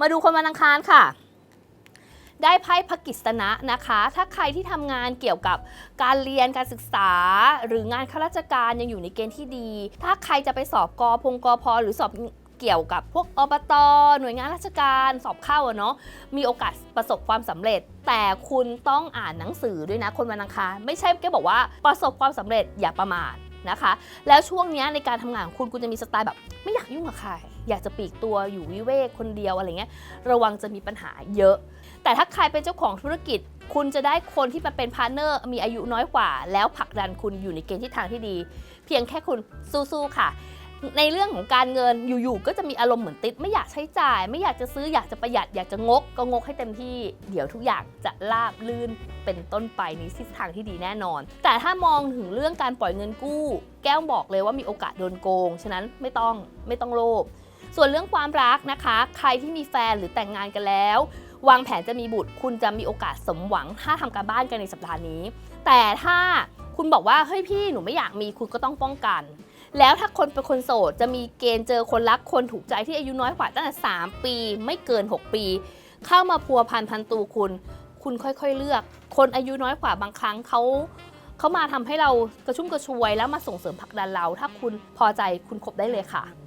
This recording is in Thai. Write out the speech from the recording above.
มาดูคนวันอังคารค่ะ ได้ไพ่พกิษณะนะคะ ถ้าใครที่ทำงานเกี่ยวกับการเรียนการศึกษา หรืองานข้าราชการยังอยู่ในเกณฑ์ที่ดี ถ้าใครจะไปสอบกอพงกอพอหรือสอบเกี่ยวกับพวกอบตหน่วยงานราชการสอบเข้าอะเนาะมีโอกาสประสบความสำเร็จ แต่คุณต้องอ่านหนังสือด้วยนะคนวันอังคารไม่ใช่แค่บอกว่าประสบความสำเร็จอย่าประมาท นะคะ แล้วช่วงนี้ในการทำงานของคุณคุณจะมีสไตล์แบบ ไม่อยากยุ่งกับใครอยากจะปีกตัวอยู่วิเวกคนเดียวอะไรเงี้ยระวังจะมีปัญหาเยอะ แต่ถ้าใครเป็นเจ้าของธุรกิจ คุณจะได้คนที่มาเป็นพาร์เนอร์มีอายุน้อยกว่า แล้วผลักดันคุณอยู่ในเกณฑ์ทิศทางที่ดี เพียงแค่คุณสู้ๆค่ะ ในเรื่องของการเงินอยู่ๆก็จะมีอารมณ์เหมือนติด ไม่อยากใช้จ่าย ไม่อยากจะซื้ออยากจะประหยัดอยากจะงก ก็งกให้เต็มที่เดี๋ยวทุกอย่างจะราบลื่นเป็นต้นไปในทิศทางที่ดีแน่นอน แต่ถ้ามองถึงเรื่องการปล่อยเงินกู้ แก้วบอกเลยว่ามีโอกาสโดนโกง ฉะนั้นไม่ต้องไม่ต้องโลภส่วนเรื่องความรักนะคะ ใครที่มีแฟนหรือแต่งงานกันแล้ว วางแผนจะมีบุตรคุณจะมีโอกาสสมหวัง ถ้าทำการบ้านกันในสัปดาห์นี้ แต่ถ้าคุณบอกว่าเฮ้ยพี่หนูไม่อยากมีคุณก็ต้องป้องกัน แล้วถ้าคนเป็นคนโสดจะมีเกณฑ์เจอคนรักคนถูกใจที่อายุน้อยกว่าตั้งแต่ 3 ปี ไม่เกิน 6 ปี เข้ามาพัวพันพันตูคุณ คุณค่อยๆเลือก คนอายุน้อยกว่าบางครั้งเขาเขามาทำให้เรากระชุ่มกระชวยแล้วมาส่งเสริมผลักดันเรา ถ้าคุณพอใจคุณคบได้เลยค่ะ